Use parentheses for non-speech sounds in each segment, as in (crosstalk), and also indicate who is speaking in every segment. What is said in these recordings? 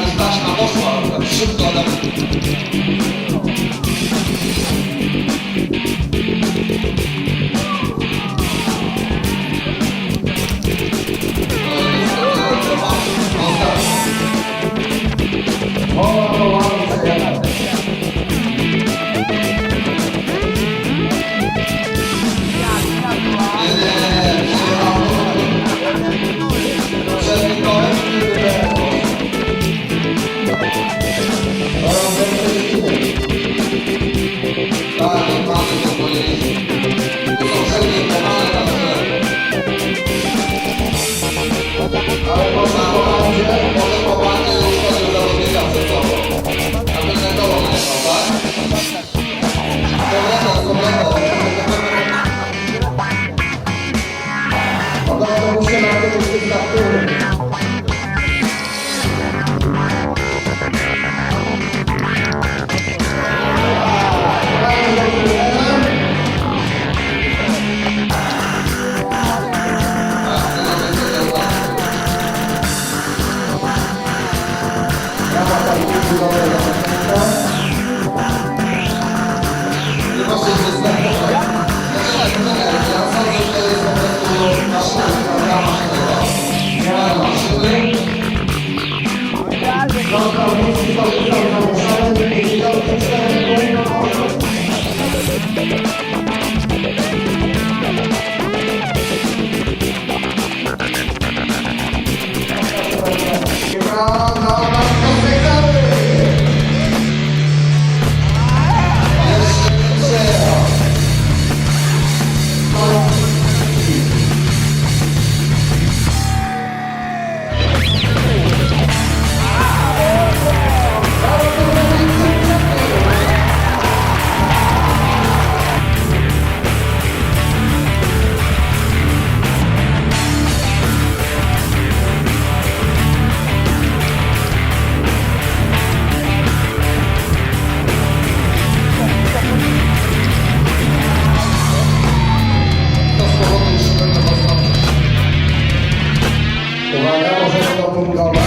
Speaker 1: już taśma poszła, tak szybko Adam. Nie, Nie
Speaker 2: możemy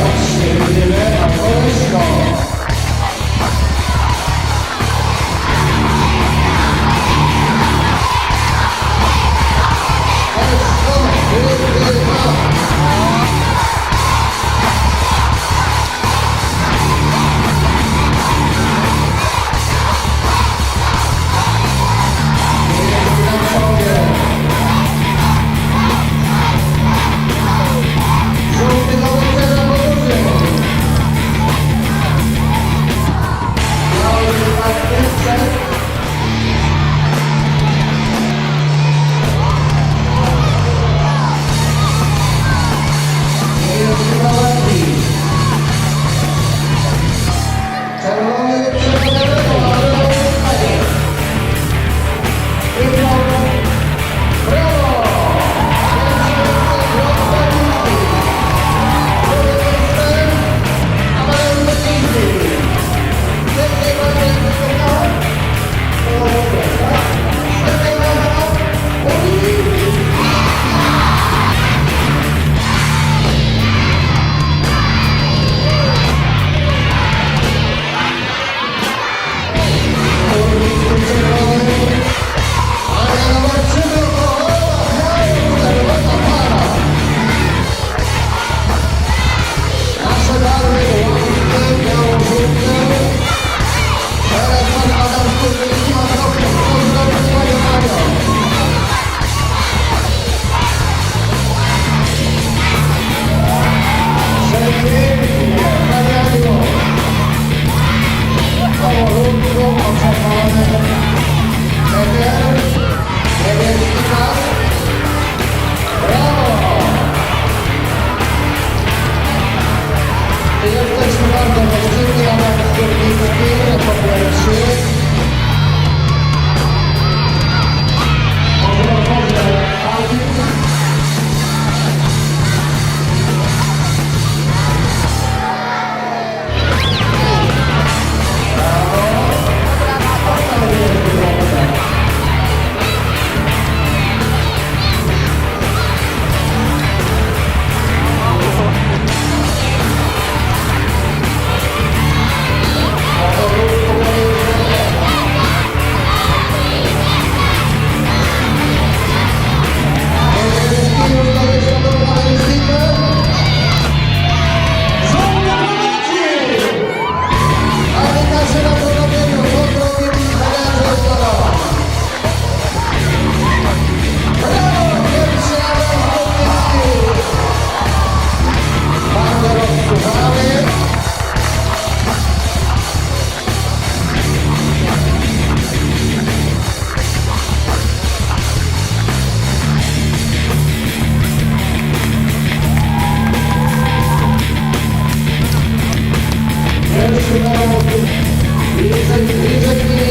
Speaker 3: You.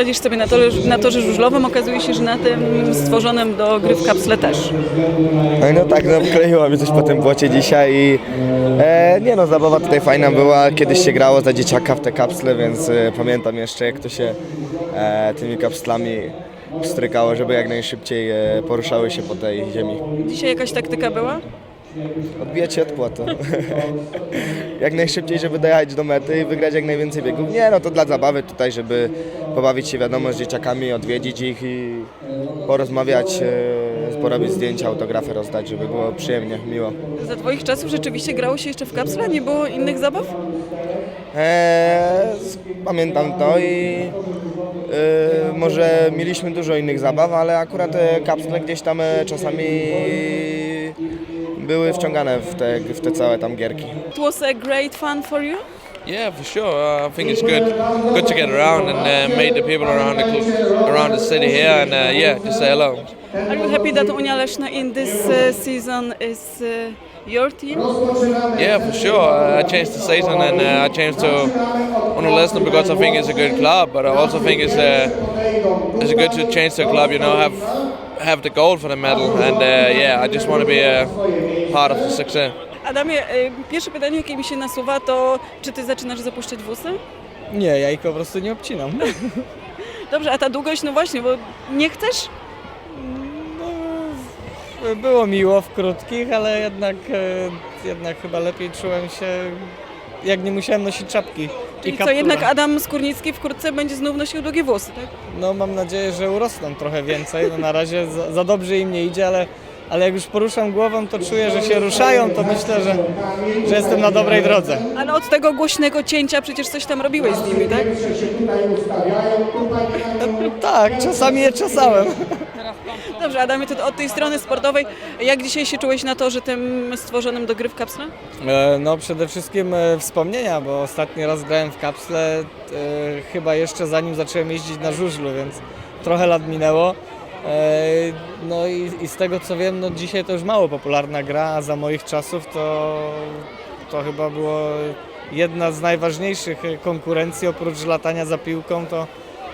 Speaker 3: Radzisz sobie na, torze, na torze żużlowym, okazuje się, że na tym stworzonym do gry w kapsle też.
Speaker 4: No, no tak, no wkleiło mi coś po tym błocie dzisiaj i e, nie no, zabawa tutaj fajna była. Kiedyś się grało za dzieciaka w te kapsle, więc e, pamiętam jeszcze jak to się e, tymi kapslami strykało, żeby jak najszybciej e, poruszały się po tej ziemi.
Speaker 3: Dzisiaj jakaś taktyka była?
Speaker 4: Odbijać się od płotu. (laughs) jak najszybciej, żeby dojechać do mety i wygrać jak najwięcej biegów. Nie no, to dla zabawy tutaj, żeby pobawić się wiadomo z dzieciakami, odwiedzić ich i porozmawiać, e, porobić zdjęcia, autografy rozdać, żeby było przyjemnie, miło.
Speaker 3: Za twoich czasów rzeczywiście grało się jeszcze w kapsle? Nie było innych zabaw?
Speaker 4: S- pamiętam to i e, może mieliśmy dużo innych zabaw, ale akurat te kapsle gdzieś tam e, czasami były wciągane w te, w te całe tam gierki.
Speaker 3: It was a great fun for you?
Speaker 5: Yeah, for sure. Uh, I think it's good, good to get around and uh, meet the people around the cl- around the city here, and uh, yeah, just say hello.
Speaker 3: Are you happy that Unia Leszna in this uh, season is uh, your team?
Speaker 5: Yeah, for sure. Uh, I changed the season and uh, I changed to Unilesna because I think it's a good club, but I also think it's uh, it's good to change the club. You know, have have the goal for the medal, and uh, yeah, I just want to be a of the success.
Speaker 3: Adamie, y, pierwsze pytanie, jakie mi się nasuwa, to czy ty zaczynasz zapuszczać włosy?
Speaker 6: Nie, ja ich po prostu nie obcinam. (laughs) (laughs)
Speaker 3: Dobrze, a ta długość, no właśnie, bo nie chcesz?
Speaker 6: No, było miło w krótkich, ale jednak, e, jednak chyba lepiej czułem się, jak nie musiałem nosić czapki.
Speaker 3: Czyli co,
Speaker 6: kaptura.
Speaker 3: jednak Adam Skórnicki wkrótce będzie znów nosił długie włosy, tak?
Speaker 6: No mam nadzieję, że urosną trochę więcej. No, na razie za, za dobrze im nie idzie, ale, ale jak już poruszam głową, to czuję, że się ruszają, to myślę, że, że jestem na dobrej drodze.
Speaker 3: Ale od tego głośnego cięcia przecież coś tam robiłeś z nimi, tak? (laughs)
Speaker 6: Tak, czasami je czasałem.
Speaker 3: Dobrze, Adamie, to od tej strony sportowej, jak dzisiaj się czułeś na torze tym stworzonym do gry w kapsle?
Speaker 6: E, No przede wszystkim e, wspomnienia, bo ostatni raz grałem w kapsle e, chyba jeszcze zanim zacząłem jeździć na żużlu, więc trochę lat minęło. E, No i, i z tego co wiem, no dzisiaj to już mało popularna gra, a za moich czasów to, to chyba było jedna z najważniejszych konkurencji oprócz latania za piłką, to,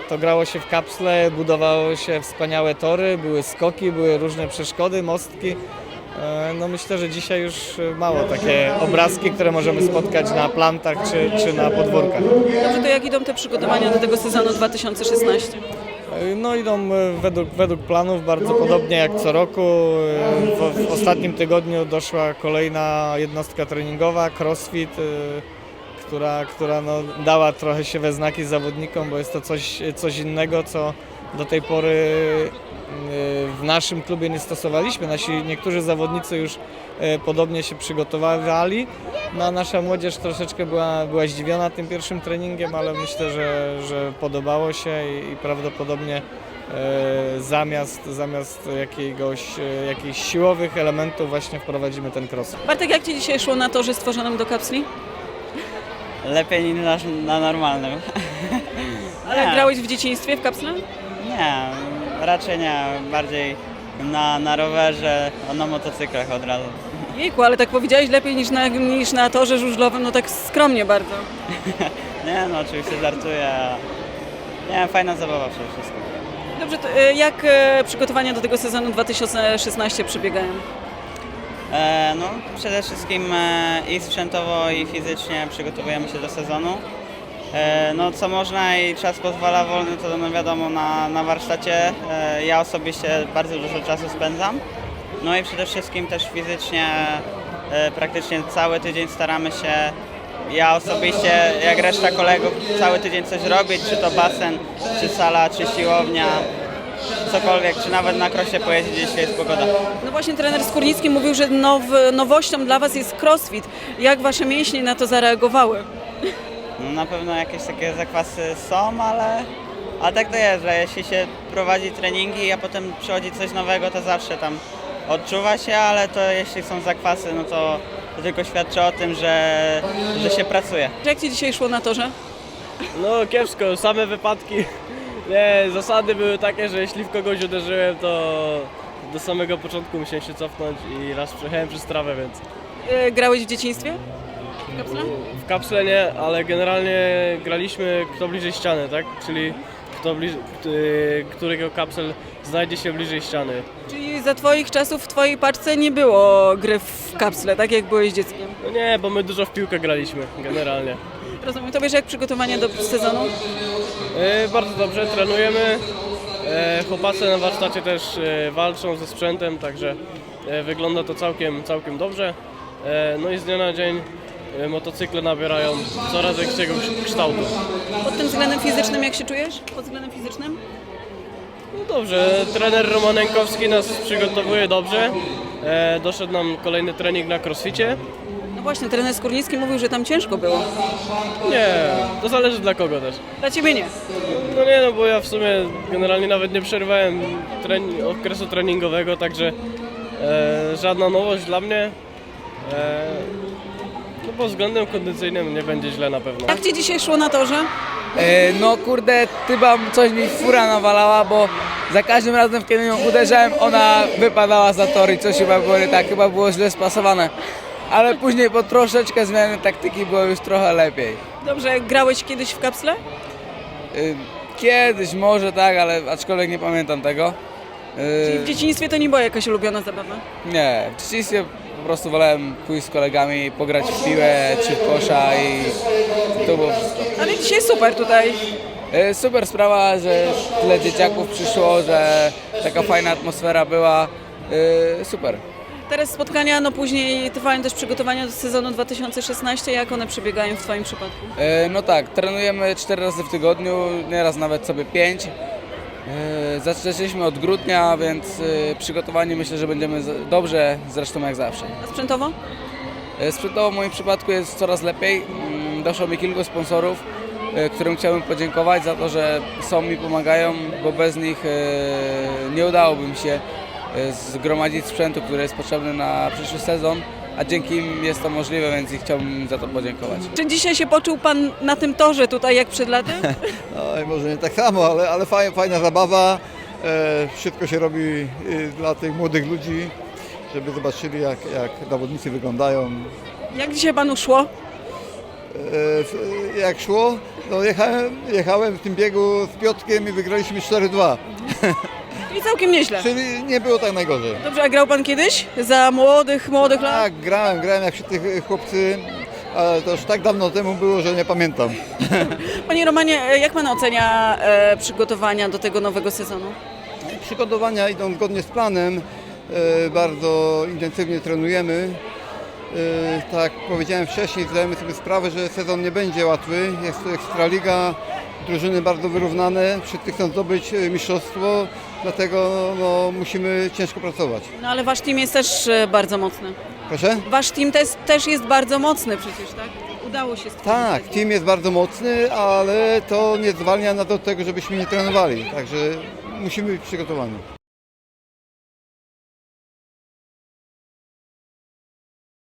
Speaker 6: to grało się w kapsle, budowało się wspaniałe tory, były skoki, były różne przeszkody, mostki. E, No myślę, że dzisiaj już mało takie obrazki, które możemy spotkać na plantach czy, czy na podwórkach.
Speaker 3: Dobrze, to jak idą te przygotowania do tego sezonu 2016?
Speaker 6: No idą e, według, według planów bardzo podobnie jak co roku. E, W, w ostatnim tygodniu doszła kolejna jednostka treningowa, crossfit, e, która, która no dała trochę się we znaki zawodnikom, bo jest to coś, coś innego, co do tej pory e, w naszym klubie nie stosowaliśmy. Nasi niektórzy zawodnicy już e, podobnie się przygotowywali. No, a nasza młodzież troszeczkę była, była zdziwiona tym pierwszym treningiem, ale myślę, że, że podobało się i, i prawdopodobnie e, zamiast, zamiast jakiegoś, jakichś siłowych elementów właśnie wprowadzimy ten cross.
Speaker 3: Bartek, jak Ci dzisiaj szło na torze stworzonym do kapsli?
Speaker 7: Lepiej niż na, na normalnym.
Speaker 3: Ale grałeś w dzieciństwie w kapsle?
Speaker 7: Nie, raczej nie. Bardziej na, na rowerze, a na motocyklach od razu.
Speaker 3: Jejku, ale tak powiedziałeś lepiej niż na, niż na torze żużlowym, no tak skromnie bardzo. (laughs)
Speaker 7: Nie no, oczywiście żartuję. Nie, fajna zabawa przede wszystkim.
Speaker 3: Dobrze, to e, jak e, przygotowania do tego sezonu 2016 przebiegają?
Speaker 7: E, no, przede wszystkim e, i sprzętowo, i fizycznie przygotowujemy się do sezonu. E, no, co można i czas pozwala wolny, to no wiadomo na, na warsztacie. E, ja osobiście bardzo dużo czasu spędzam. No i przede wszystkim też fizycznie e, praktycznie cały tydzień staramy się, ja osobiście, jak reszta kolegów, cały tydzień coś robić, czy to basen, czy sala, czy siłownia, cokolwiek, czy nawet na krosie pojeździć, jeśli jest pogoda.
Speaker 3: No właśnie trener Skórnicki mówił, że now, nowością dla Was jest crossfit. Jak Wasze mięśnie na to zareagowały?
Speaker 7: No na pewno jakieś takie zakwasy są, ale, ale tak to jest, że jeśli się prowadzi treningi, a potem przychodzi coś nowego, to zawsze tam odczuwa się, ale to jeśli są zakwasy, no to, to tylko świadczy o tym, że, że się pracuje.
Speaker 3: Jak Ci dzisiaj szło na torze?
Speaker 8: No kiepsko, same wypadki. Nie, zasady były takie, że jeśli w kogoś uderzyłem, to do samego początku musiałem się cofnąć i raz przejechałem przez trawę, więc
Speaker 3: E, Grałeś w dzieciństwie? W kapsle?
Speaker 8: w kapsle nie, ale generalnie graliśmy kto bliżej ściany, tak? Czyli kto bliż, y, którego kapsel znajdzie się bliżej ściany.
Speaker 3: Czyli za twoich czasów w twojej paczce nie było gry w kapsle, tak jak byłeś dzieckiem.
Speaker 8: No nie, bo my dużo w piłkę graliśmy generalnie.
Speaker 3: Rozumiem. To wiesz jak przygotowanie do sezonu?
Speaker 8: E, bardzo dobrze, trenujemy. E, chłopacy na warsztacie też e, walczą ze sprzętem, także e, wygląda to całkiem, całkiem dobrze. E, no i z dnia na dzień motocykle nabierają coraz większego kształtu.
Speaker 3: Pod tym względem fizycznym jak się czujesz? Pod względem fizycznym?
Speaker 8: No dobrze, trener Romanenkowski nas przygotowuje dobrze. E, doszedł nam kolejny trening na crossficie.
Speaker 3: No właśnie, trener Skórnicki mówił, że tam ciężko było.
Speaker 8: Nie, to zależy dla kogo też.
Speaker 3: Dla ciebie nie.
Speaker 8: No nie, no bo ja w sumie generalnie nawet nie przerwałem treni- okresu treningowego, także e, żadna nowość dla mnie. E, no pod względem kondycyjnym nie będzie źle na pewno.
Speaker 3: Jak ci dzisiaj szło na torze?
Speaker 9: E, No kurde, chyba coś mi fura nawalała, bo za każdym razem, kiedy ją uderzałem, ona wypadała za tor i coś chyba było nie tak, chyba było źle spasowane. Ale później po troszeczkę zmiany taktyki było już trochę lepiej.
Speaker 3: Dobrze, grałeś kiedyś w kapsle?
Speaker 9: Y, Kiedyś może tak, ale aczkolwiek nie pamiętam tego.
Speaker 3: Czyli w dzieciństwie to nie była jakaś ulubiona zabawa?
Speaker 9: Nie, w dzieciństwie po prostu wolałem pójść z kolegami, pograć w piłę czy w kosza i to było wszystko.
Speaker 3: Ale dzisiaj super tutaj.
Speaker 9: E, Super sprawa, że tyle dzieciaków przyszło, że taka fajna atmosfera była. E, Super.
Speaker 3: Teraz spotkania, no później trwają też przygotowania do sezonu 2016. Jak one przebiegają w Twoim przypadku?
Speaker 9: E, No tak, trenujemy 4 razy w tygodniu, nieraz nawet sobie 5. Zaczęliśmy od grudnia, więc e, przygotowani myślę, że będziemy dobrze, zresztą jak zawsze.
Speaker 3: A sprzętowo?
Speaker 9: E, Sprzętowo w moim przypadku jest coraz lepiej. Mm, Doszło mi kilku sponsorów, e, którym chciałbym podziękować za to, że są mi pomagają, bo bez nich e, nie udałoby mi się e, zgromadzić sprzętu, który jest potrzebny na przyszły sezon, a dzięki im jest to możliwe, więc ich chciałbym za to podziękować.
Speaker 3: Czy dzisiaj się poczuł Pan na tym torze tutaj jak przed laty?
Speaker 10: No, i może nie tak samo, ale, ale fajna, fajna zabawa. E, wszystko się robi y, dla tych młodych ludzi, żeby zobaczyli jak, jak zawodnicy wyglądają.
Speaker 3: Jak dzisiaj Panu szło?
Speaker 10: E, jak szło, no jechałem, jechałem w tym biegu z Piotkiem i wygraliśmy 4-2,
Speaker 3: I całkiem nieźle.
Speaker 10: czyli nie było tak najgorzej.
Speaker 3: Dobrze, a grał Pan kiedyś? Za młodych, młodych lat?
Speaker 10: Tak, grałem, grałem jak wszyscy chłopcy, ale to już tak dawno temu było, że nie pamiętam. (laughs)
Speaker 3: Panie Romanie, e, jak Pan ocenia e, przygotowania do tego nowego sezonu?
Speaker 10: Przygotowania idą zgodnie z planem. E, Bardzo intensywnie trenujemy. E, Tak jak powiedziałem wcześniej, zdajemy sobie sprawę, że sezon nie będzie łatwy. Jest to Ekstraliga, drużyny bardzo wyrównane. Wszyscy chcą zdobyć e, mistrzostwo, dlatego no, musimy ciężko pracować.
Speaker 3: No ale Wasz team jest też e, bardzo mocny.
Speaker 10: Proszę?
Speaker 3: Wasz team też, też jest bardzo mocny przecież, tak? Udało się stworzyć.
Speaker 10: Tak, team jest bardzo mocny, ale to nie zwalnia nas od tego, żebyśmy nie trenowali. Także musimy być przygotowani.